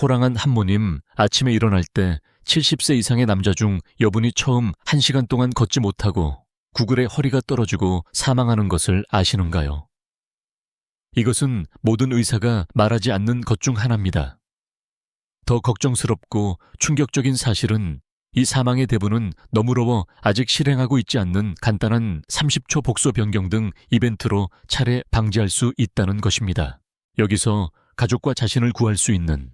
호랑한 한모님 아침에 일어날 때 70세 이상의 남자 중 여분이 처음 1시간 동안 걷지 못하고 구글에 허리가 떨어지고 사망하는 것을 아시는가요? 이것은 모든 의사가 말하지 않는 것 중 하나입니다. 더 걱정스럽고 충격적인 사실은 이 사망의 대부는 너무러워 아직 실행하고 있지 않는 간단한 30초 복소 변경 등 이벤트로 차례 방지할 수 있다는 것입니다. 여기서 가족과 자신을 구할 수 있는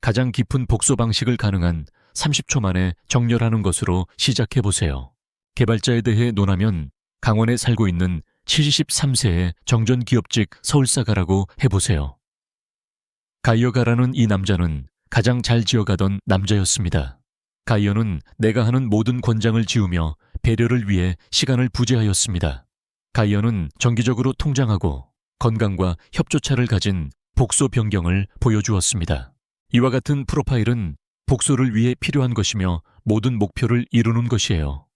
가장 깊은 복소 방식을 가능한 30초 만에 정렬하는 것으로 시작해 보세요. 개발자에 대해 논하면 강원에 살고 있는 73세의 정전 기업직 서울사가라고 해보세요. 가이어가라는 이 남자는 가장 잘 지어가던 남자였습니다. 가이어는 내가 하는 모든 권장을 지우며 배려를 위해 시간을 부재하였습니다. 가이어는 정기적으로 통장하고 건강과 협조차를 가진 복소 변경을 보여주었습니다. 이와 같은 프로파일은 복소를 위해 필요한 것이며 모든 목표를 이루는 것이에요.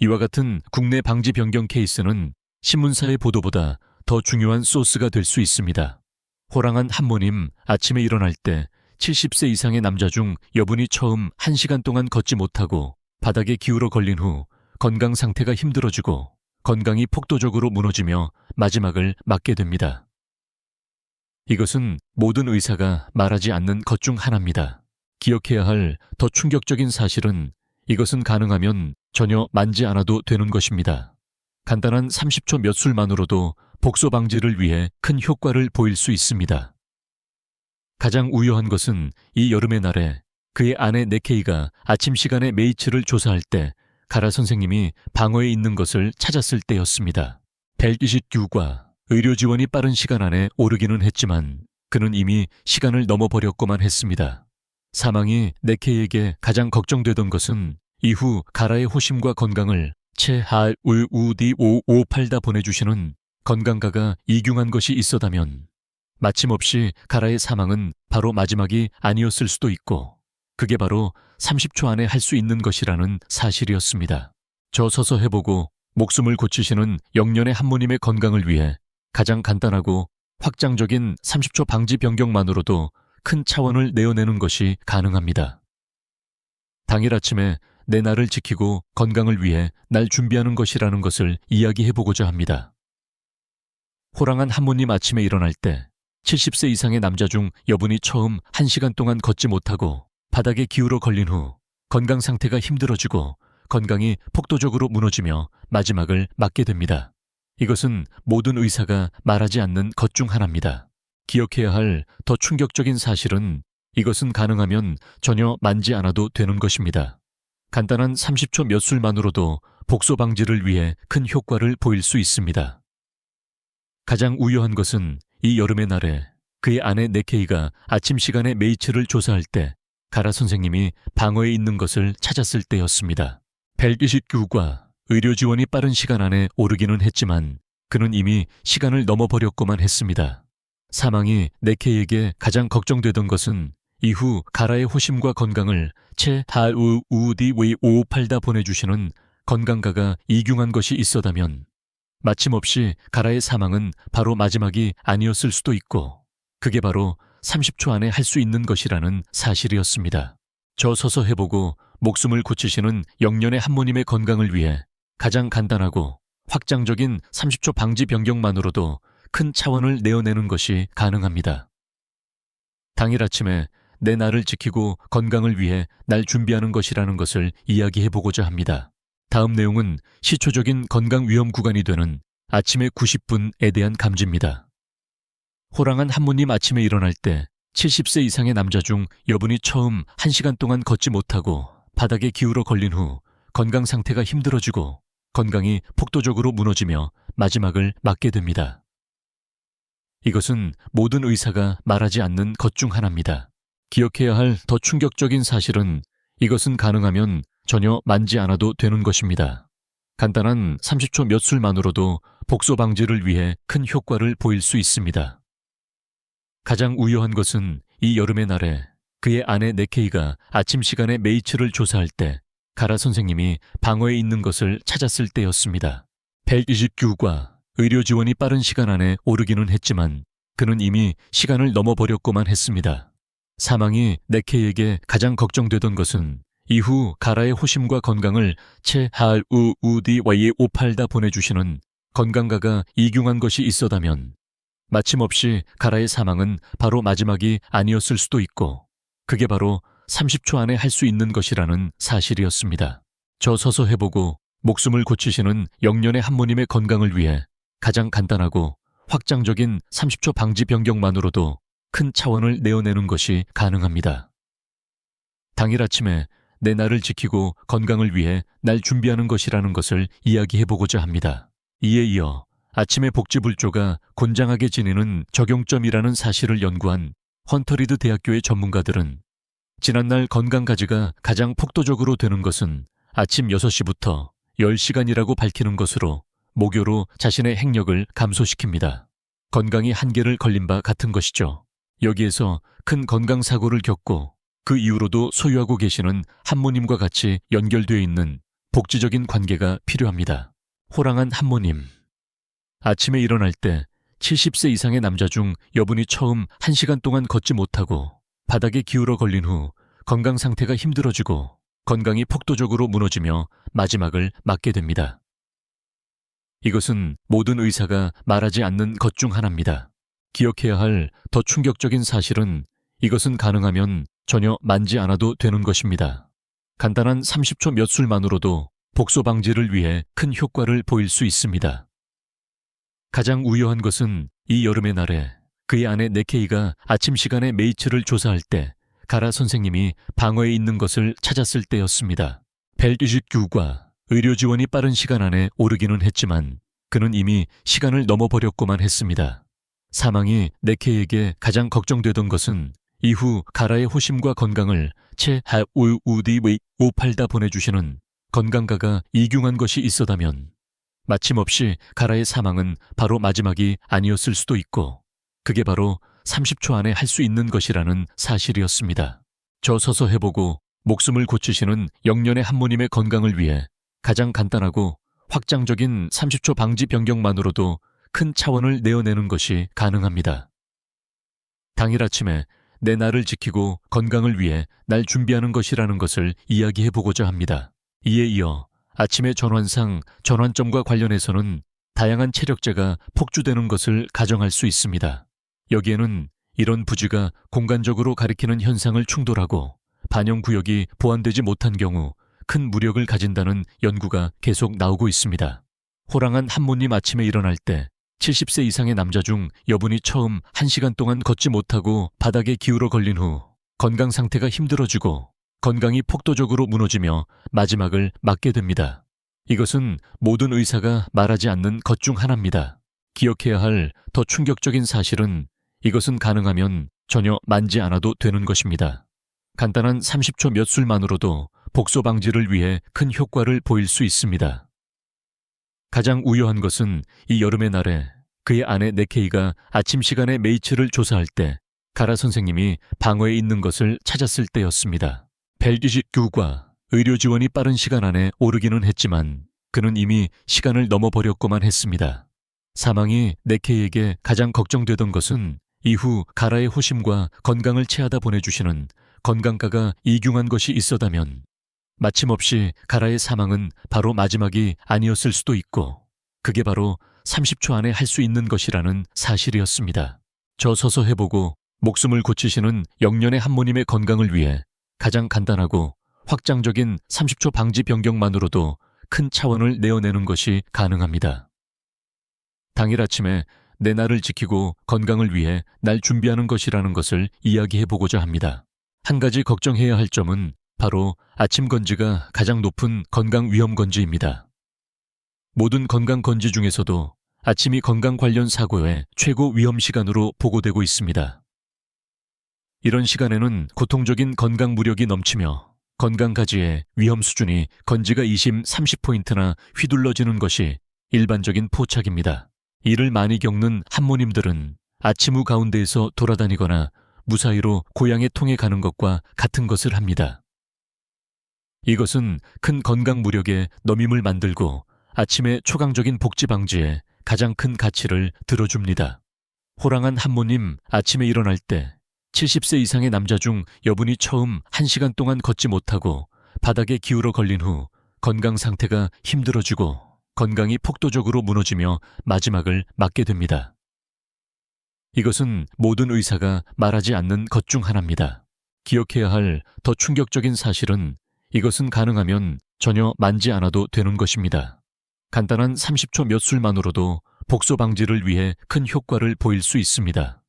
이와 같은 국내 방지 변경 케이스는 신문사의 보도보다 더 중요한 소스가 될 수 있습니다. 호랑한 한모님 아침에 일어날 때 70세 이상의 남자 중 여분이 처음 1시간 동안 걷지 못하고 바닥에 기울어 걸린 후 건강 상태가 힘들어지고 건강이 폭도적으로 무너지며 마지막을 맞게 됩니다. 이것은 모든 의사가 말하지 않는 것 중 하나입니다. 기억해야 할 더 충격적인 사실은 이것은 가능하면 전혀 만지 않아도 되는 것입니다. 간단한 30초 몇 술만으로도 복소 방지를 위해 큰 효과를 보일 수 있습니다. 가장 우려한 것은 이 여름의 날에 그의 아내 네케이가 아침 시간에 메이츠를 조사할 때 가라 선생님이 방어에 있는 것을 찾았을 때였습니다. 벨기짓 규과 의료 지원이 빠른 시간 안에 오르기는 했지만 그는 이미 시간을 넘어버렸고만 했습니다. 사망이 네케이에게 가장 걱정되던 것은 이후 가라의 호심과 건강을 체할 울우디 오오팔다 보내주시는 건강가가 이중한 것이 있어다면 마침없이 가라의 사망은 바로 마지막이 아니었을 수도 있고 그게 바로 30초 안에 할 수 있는 것이라는 사실이었습니다. 저 서서 해보고 목숨을 고치시는 영년의 한모님의 건강을 위해 가장 간단하고 확장적인 30초 방지 변경만으로도 큰 차원을 내어내는 것이 가능합니다. 당일 아침에 내 날을 지키고 건강을 위해 날 준비하는 것이라는 것을 이야기해보고자 합니다. 호랑한 한모님 아침에 일어날 때 70세 이상의 남자 중 여분이 처음 1시간 동안 걷지 못하고 바닥에 기울어 걸린 후 건강 상태가 힘들어지고 건강이 폭도적으로 무너지며 마지막을 맞게 됩니다. 이것은 모든 의사가 말하지 않는 것 중 하나입니다. 기억해야 할 더 충격적인 사실은 이것은 가능하면 전혀 만지 않아도 되는 것입니다. 간단한 30초 몇 술만으로도 복소 방지를 위해 큰 효과를 보일 수 있습니다. 가장 우려한 것은 이 여름의 날에 그의 아내 네케이가 아침 시간에 메이츠를 조사할 때 가라 선생님이 방어에 있는 것을 찾았을 때였습니다. 벨기식 교과 의료 지원이 빠른 시간 안에 오르기는 했지만 그는 이미 시간을 넘어버렸고만 했습니다. 사망이 네케이에게 가장 걱정되던 것은 이후 가라의 호심과 건강을 채달우 우디 웨이 오팔다 보내주시는 건강가가 이중한 것이 있어다면 마침없이 가라의 사망은 바로 마지막이 아니었을 수도 있고 그게 바로 30초 안에 할 수 있는 것이라는 사실이었습니다. 저 서서 해보고 목숨을 고치시는 영년의 한모님의 건강을 위해 가장 간단하고 확장적인 30초 방지 변경만으로도 큰 차원을 내어내는 것이 가능합니다. 당일 아침에 내 날을 지키고 건강을 위해 날 준비하는 것이라는 것을 이야기해보고자 합니다. 다음 내용은 시초적인 건강 위험 구간이 되는 아침의 90분에 대한 감지입니다. 호랑한 한모님 아침에 일어날 때 70세 이상의 남자 중 여분이 처음 1시간 동안 걷지 못하고 바닥에 기울어 걸린 후 건강 상태가 힘들어지고 건강이 폭도적으로 무너지며 마지막을 맞게 됩니다. 이것은 모든 의사가 말하지 않는 것 중 하나입니다. 기억해야 할 더 충격적인 사실은 이것은 가능하면 전혀 만지 않아도 되는 것입니다. 간단한 30초 몇 술만으로도 복소 방지를 위해 큰 효과를 보일 수 있습니다. 가장 우려한 것은 이 여름의 날에 그의 아내 네케이가 아침 시간에 메이츠를 조사할 때 가라 선생님이 방어에 있는 것을 찾았을 때였습니다. 벨기집 규과 의료 지원이 빠른 시간 안에 오르기는 했지만 그는 이미 시간을 넘어버렸고만 했습니다. 사망이 네케에게 가장 걱정되던 것은 이후 가라의 호심과 건강을 채하우우디와이에 오팔다 보내주시는 건강가가 이중한 것이 있어다면 마침없이 가라의 사망은 바로 마지막이 아니었을 수도 있고 그게 바로 30초 안에 할 수 있는 것이라는 사실이었습니다. 저 서서 해보고 목숨을 고치시는 영년의 한모님의 건강을 위해 가장 간단하고 확장적인 30초 방지 변경만으로도 큰 차원을 내어내는 것이 가능합니다. 당일 아침에 내 날을 지키고 건강을 위해 날 준비하는 것이라는 것을 이야기해보고자 합니다. 이에 이어 아침에 복지불조가 곤장하게 지니는 적용점이라는 사실을 연구한 헌터리드 대학교의 전문가들은 지난날 건강가지가 가장 폭도적으로 되는 것은 아침 6시부터 10시간이라고 밝히는 것으로 목요로 자신의 행력을 감소시킵니다. 건강이 한계를 걸린 바 같은 것이죠. 여기에서 큰 건강사고를 겪고 그 이후로도 소유하고 계시는 한모님과 같이 연결되어 있는 복지적인 관계가 필요합니다. 호랑한 한모님. 아침에 일어날 때 70세 이상의 남자 중 여분이 처음 1시간 동안 걷지 못하고 바닥에 기울어 걸린 후 건강 상태가 힘들어지고 건강이 폭도적으로 무너지며 마지막을 맞게 됩니다. 이것은 모든 의사가 말하지 않는 것 중 하나입니다. 기억해야 할 더 충격적인 사실은 이것은 가능하면 전혀 만지 않아도 되는 것입니다. 간단한 30초 몇 술만으로도 복소 방지를 위해 큰 효과를 보일 수 있습니다. 가장 우려한 것은 이 여름의 날에 그의 아내 네케이가 아침 시간에 메이츠를 조사할 때 가라 선생님이 방어에 있는 것을 찾았을 때였습니다. 벨디짓 규과 의료 지원이 빠른 시간 안에 오르기는 했지만 그는 이미 시간을 넘어버렸고만 했습니다. 사망이 네케에게 가장 걱정되던 것은 이후 가라의 호심과 건강을 채하우우디의 오팔다 보내주시는 건강가가 이중한 것이 있어다면 마침없이 가라의 사망은 바로 마지막이 아니었을 수도 있고 그게 바로 30초 안에 할 수 있는 것이라는 사실이었습니다. 저 서서 해보고 목숨을 고치시는 영년의 한모님의 건강을 위해 가장 간단하고 확장적인 30초 방지 변경만으로도 큰 차원을 내어내는 것이 가능합니다. 당일 아침에 내 날을 지키고 건강을 위해 날 준비하는 것이라는 것을 이야기해 보고자 합니다. 이에 이어 아침의 전환상 전환점과 관련해서는 다양한 체력제가 폭주되는 것을 가정할 수 있습니다. 여기에는 이런 부지가 공간적으로 가리키는 현상을 충돌하고 반영 구역이 보완되지 못한 경우 큰 무력을 가진다는 연구가 계속 나오고 있습니다. 호랑한 한모님 아침에 일어날 때 70세 이상의 남자 중 여분이 처음 1시간 동안 걷지 못하고 바닥에 기울어 걸린 후 건강 상태가 힘들어지고 건강이 폭도적으로 무너지며 마지막을 맞게 됩니다. 이것은 모든 의사가 말하지 않는 것 중 하나입니다. 기억해야 할 더 충격적인 사실은 이것은 가능하면 전혀 만지 않아도 되는 것입니다. 간단한 30초 몇 술만으로도 복소 방지를 위해 큰 효과를 보일 수 있습니다. 가장 우려한 것은 이 여름의 날에 그의 아내 네케이가 아침 시간에 메이츠를 조사할 때 가라 선생님이 방어에 있는 것을 찾았을 때였습니다. 벨디짓 규과 의료 지원이 빠른 시간 안에 오르기는 했지만 그는 이미 시간을 넘어버렸고만 했습니다. 사망이 네케이에게 가장 걱정되던 것은 이후 가라의 호심과 건강을 채하다 보내주시는 건강가가 이중한 것이 있어다면 마침없이 가라의 사망은 바로 마지막이 아니었을 수도 있고 그게 바로 30초 안에 할 수 있는 것이라는 사실이었습니다. 저 서서 해보고 목숨을 고치시는 영년의 한모님의 건강을 위해 가장 간단하고 확장적인 30초 방지 변경만으로도 큰 차원을 내어내는 것이 가능합니다. 당일 아침에 내 날을 지키고 건강을 위해 날 준비하는 것이라는 것을 이야기해 보고자 합니다. 한 가지 걱정해야 할 점은 바로 아침 건지가 가장 높은 건강 위험 건지입니다. 모든 건강 건지 중에서도 아침이 건강 관련 사고의 최고 위험 시간으로 보고되고 있습니다. 이런 시간에는 고통적인 건강 무력이 넘치며 건강 가지의 위험 수준이 건지가 20, 30포인트나 휘둘러지는 것이 일반적인 포착입니다. 이를 많이 겪는 한모님들은 아침 후 가운데에서 돌아다니거나 무사히로 고향의 통에 가는 것과 같은 것을 합니다. 이것은 큰 건강 무력에 넘임을 만들고 아침의 초강적인 복지 방지에 가장 큰 가치를 들어줍니다. 호랑한 한모님 아침에 일어날 때 70세 이상의 남자 중 여분이 처음 1시간 동안 걷지 못하고 바닥에 기울어 걸린 후 건강 상태가 힘들어지고 건강이 폭도적으로 무너지며 마지막을 맞게 됩니다. 이것은 모든 의사가 말하지 않는 것 중 하나입니다. 기억해야 할 더 충격적인 사실은 이것은 가능하면 전혀 만지 않아도 되는 것입니다. 간단한 30초 몇 술만으로도 복소 방지를 위해 큰 효과를 보일 수 있습니다.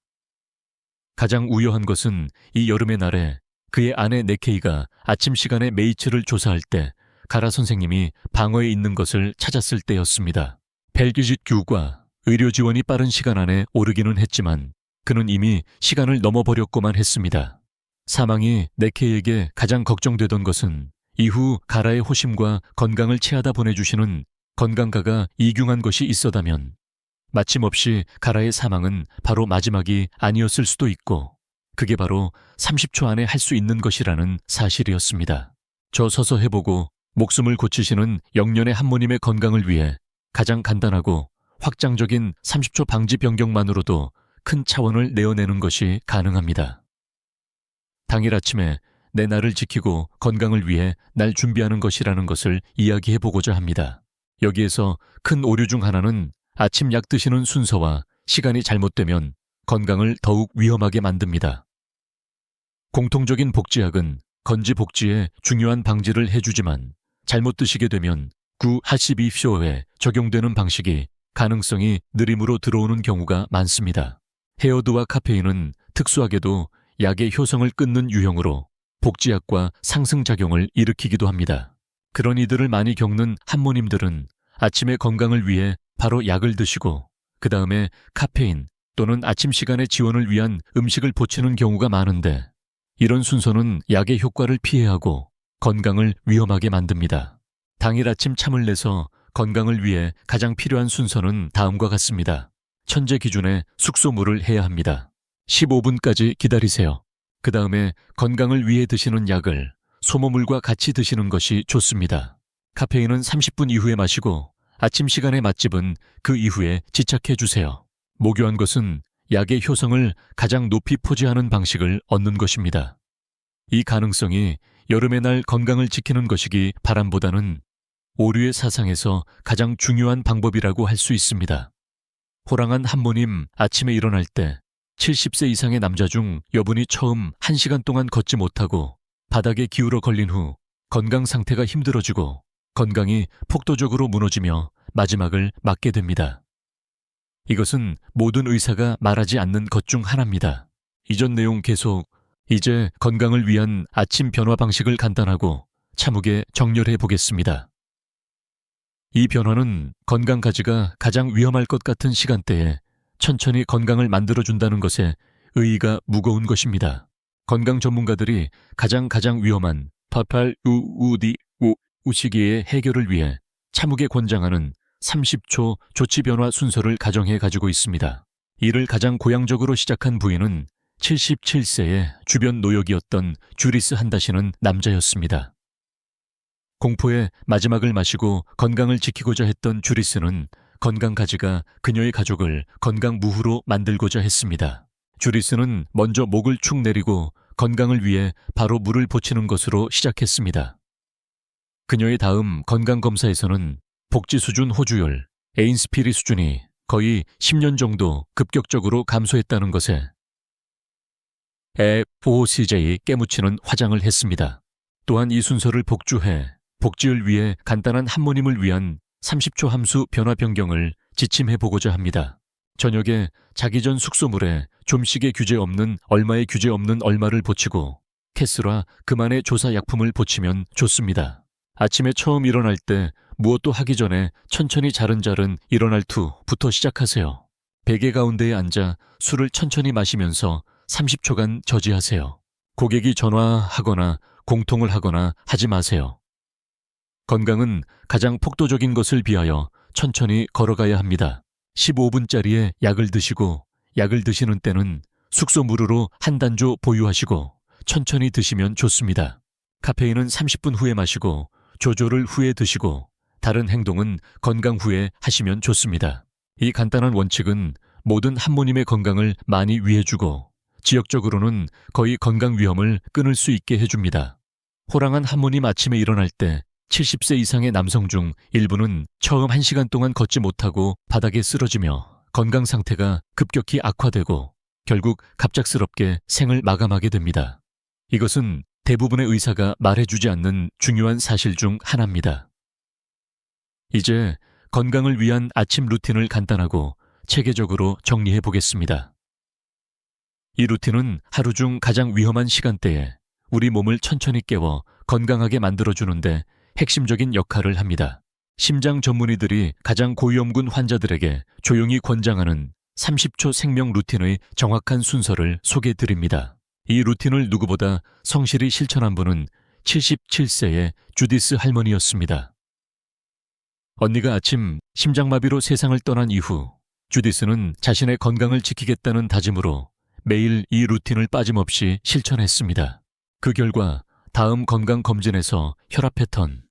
가장 우려한 것은 이 여름의 날에 그의 아내 네케이가 아침 시간에 메이츠를 조사할 때 가라 선생님이 방어에 있는 것을 찾았을 때였습니다. 벨기짓 규과 의료 지원이 빠른 시간 안에 오르기는 했지만 그는 이미 시간을 넘어버렸고만 했습니다. 사망이 네케에게 가장 걱정되던 것은 이후 가라의 호심과 건강을 체하다 보내주시는 건강가가 이중한 것이 있어다면 마침없이 가라의 사망은 바로 마지막이 아니었을 수도 있고 그게 바로 30초 안에 할 수 있는 것이라는 사실이었습니다. 저 서서 해보고 목숨을 고치시는 영년의 한모님의 건강을 위해 가장 간단하고 확장적인 30초 방지 변경만으로도 큰 차원을 내어내는 것이 가능합니다. 당일 아침에 내 날을 지키고 건강을 위해 날 준비하는 것이라는 것을 이야기해 보고자 합니다. 여기에서 큰 오류 중 하나는 아침 약 드시는 순서와 시간이 잘못되면 건강을 더욱 위험하게 만듭니다. 공통적인 복지약은 건지 복지에 중요한 방지를 해주지만 잘못 드시게 되면 구 하시비쇼에 적용되는 방식이 가능성이 느림으로 들어오는 경우가 많습니다. 헤어드와 카페인은 특수하게도 약의 효성을 끊는 유형으로 복지약과 상승작용을 일으키기도 합니다. 그런 이들을 많이 겪는 한모님들은 아침의 건강을 위해 바로 약을 드시고 그 다음에 카페인 또는 아침 시간의 지원을 위한 음식을 보치는 경우가 많은데 이런 순서는 약의 효과를 피해하고 건강을 위험하게 만듭니다. 당일 아침 참을 내서 건강을 위해 가장 필요한 순서는 다음과 같습니다. 천재 기준의 숙소물을 해야 합니다. 15분까지 기다리세요. 그 다음에 건강을 위해 드시는 약을 소모물과 같이 드시는 것이 좋습니다. 카페인은 30분 이후에 마시고 아침 시간의 맛집은 그 이후에 지착해 주세요. 모교한 것은 약의 효성을 가장 높이 포지하는 방식을 얻는 것입니다. 이 가능성이 여름의 날 건강을 지키는 것이기 바람보다는 오류의 사상에서 가장 중요한 방법이라고 할 수 있습니다. 호랑한 한모님 아침에 일어날 때 70세 이상의 남자 중 여분이 처음 1시간 동안 걷지 못하고 바닥에 기울어 걸린 후 건강 상태가 힘들어지고 건강이 폭도적으로 무너지며 마지막을 맞게 됩니다. 이것은 모든 의사가 말하지 않는 것 중 하나입니다. 이전 내용 계속 이제 건강을 위한 아침 변화 방식을 간단하고 참으게 정렬해 보겠습니다. 이 변화는 건강 가지가 가장 위험할 것 같은 시간대에 천천히 건강을 만들어준다는 것에 의의가 무거운 것입니다. 건강 전문가들이 가장 가장 위험한 파팔 우우디 우 우시기의 해결을 위해 참으게 권장하는 30초 조치 변화 순서를 가정해 가지고 있습니다. 이를 가장 고향적으로 시작한 부인은 77세의 주변 노역이었던 주리스 한다시는 남자였습니다. 공포의 마지막을 마시고 건강을 지키고자 했던 주리스는 건강 가지가 그녀의 가족을 건강 무후로 만들고자 했습니다. 주리스는 먼저 목을 축 내리고 건강을 위해 바로 물을 보치는 것으로 시작했습니다. 그녀의 다음 건강검사에서는 복지 수준 호주율, 에인스피리 수준이 거의 10년 정도 급격적으로 감소했다는 것에 FOCJ에 깨묻히는 화장을 했습니다. 또한 이 순서를 복주해 복지를 위해 간단한 한모님을 위한 30초 함수 변화 변경을 지침해 보고자 합니다. 저녁에 자기 전 숙소물에 좀씩의 규제 없는 얼마의 규제 없는 얼마를 보치고 캐스라 그만의 조사 약품을 보치면 좋습니다. 아침에 처음 일어날 때 무엇도 하기 전에 천천히 자른자른 일어날 투부터 시작하세요. 베개 가운데에 앉아 술을 천천히 마시면서 30초간 저지하세요. 고객이 전화하거나 공통을 하거나 하지 마세요. 건강은 가장 폭도적인 것을 비하여 천천히 걸어가야 합니다. 15분짜리의 약을 드시고 약을 드시는 때는 숙소 무르로 한 단조 보유하시고 천천히 드시면 좋습니다. 카페인은 30분 후에 마시고 조조를 후에 드시고 다른 행동은 건강 후에 하시면 좋습니다. 이 간단한 원칙은 모든 한모님의 건강을 많이 위해주고 지역적으로는 거의 건강 위험을 끊을 수 있게 해줍니다. 호랑한 한모님 아침에 일어날 때 70세 이상의 남성 중 일부는 처음 1시간 동안 걷지 못하고 바닥에 쓰러지며 건강 상태가 급격히 악화되고 결국 갑작스럽게 생을 마감하게 됩니다. 이것은 대부분의 의사가 말해주지 않는 중요한 사실 중 하나입니다. 이제 건강을 위한 아침 루틴을 간단하고 체계적으로 정리해 보겠습니다. 이 루틴은 하루 중 가장 위험한 시간대에 우리 몸을 천천히 깨워 건강하게 만들어주는데 핵심적인 역할을 합니다. 심장 전문의들이 가장 고위험군 환자들에게 조용히 권장하는 30초 생명 루틴의 정확한 순서를 소개해 드립니다. 이 루틴을 누구보다 성실히 실천한 분은 77세의 주디스 할머니였습니다. 언니가 아침 심장마비로 세상을 떠난 이후 주디스는 자신의 건강을 지키겠다는 다짐으로 매일 이 루틴을 빠짐없이 실천했습니다. 그 결과 다음 건강 검진에서 혈압 패턴,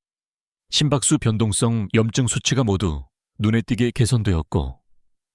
심박수 변동성 염증 수치가 모두 눈에 띄게 개선되었고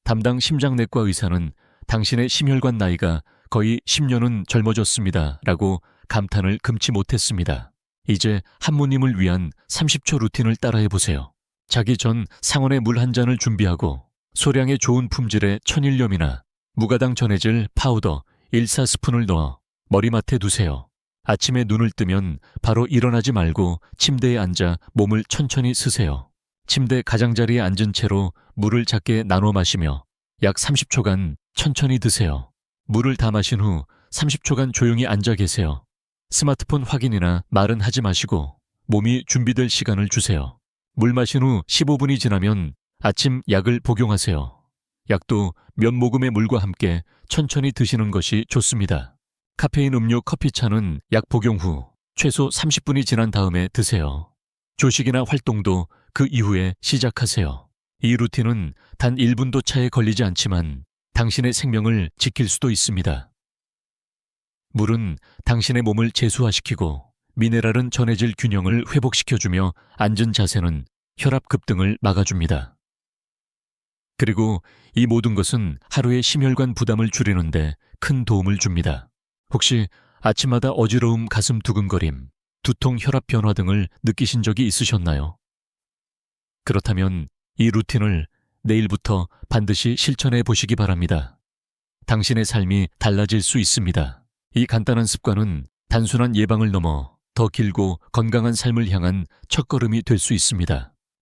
담당 심장내과 의사는 당신의 심혈관 나이가 거의 10년은 젊어졌습니다. 라고 감탄을 금치 못했습니다. 이제 한모님을 위한 30초 루틴을 따라해 보세요. 자기 전 상온에 물 한 잔을 준비하고 소량의 좋은 품질의 천일염이나 무가당 전해질 파우더 1사스푼을 넣어 머리맡에 두세요. 아침에 눈을 뜨면 바로 일어나지 말고 침대에 앉아 몸을 천천히 쓰세요. 침대 가장자리에 앉은 채로 물을 작게 나눠 마시며 약 30초간 천천히 드세요. 물을 다 마신 후 30초간 조용히 앉아 계세요. 스마트폰 확인이나 말은 하지 마시고 몸이 준비될 시간을 주세요. 물 마신 후 15분이 지나면 아침 약을 복용하세요. 약도 몇 모금의 물과 함께 천천히 드시는 것이 좋습니다. 카페인 음료 커피차는 약 복용 후 최소 30분이 지난 다음에 드세요. 조식이나 활동도 그 이후에 시작하세요. 이 루틴은 단 1분도 차에 걸리지 않지만 당신의 생명을 지킬 수도 있습니다. 물은 당신의 몸을 제수화시키고 미네랄은 전해질 균형을 회복시켜주며 앉은 자세는 혈압 급등을 막아줍니다. 그리고 이 모든 것은 하루의 심혈관 부담을 줄이는데 큰 도움을 줍니다. 혹시 아침마다 어지러움, 가슴 두근거림, 두통, 혈압 변화 등을 느끼신 적이 있으셨나요? 그렇다면 이 루틴을 내일부터 반드시 실천해 보시기 바랍니다. 당신의 삶이 달라질 수 있습니다. 이 간단한 습관은 단순한 예방을 넘어 더 길고 건강한 삶을 향한 첫걸음이 될 수 있습니다.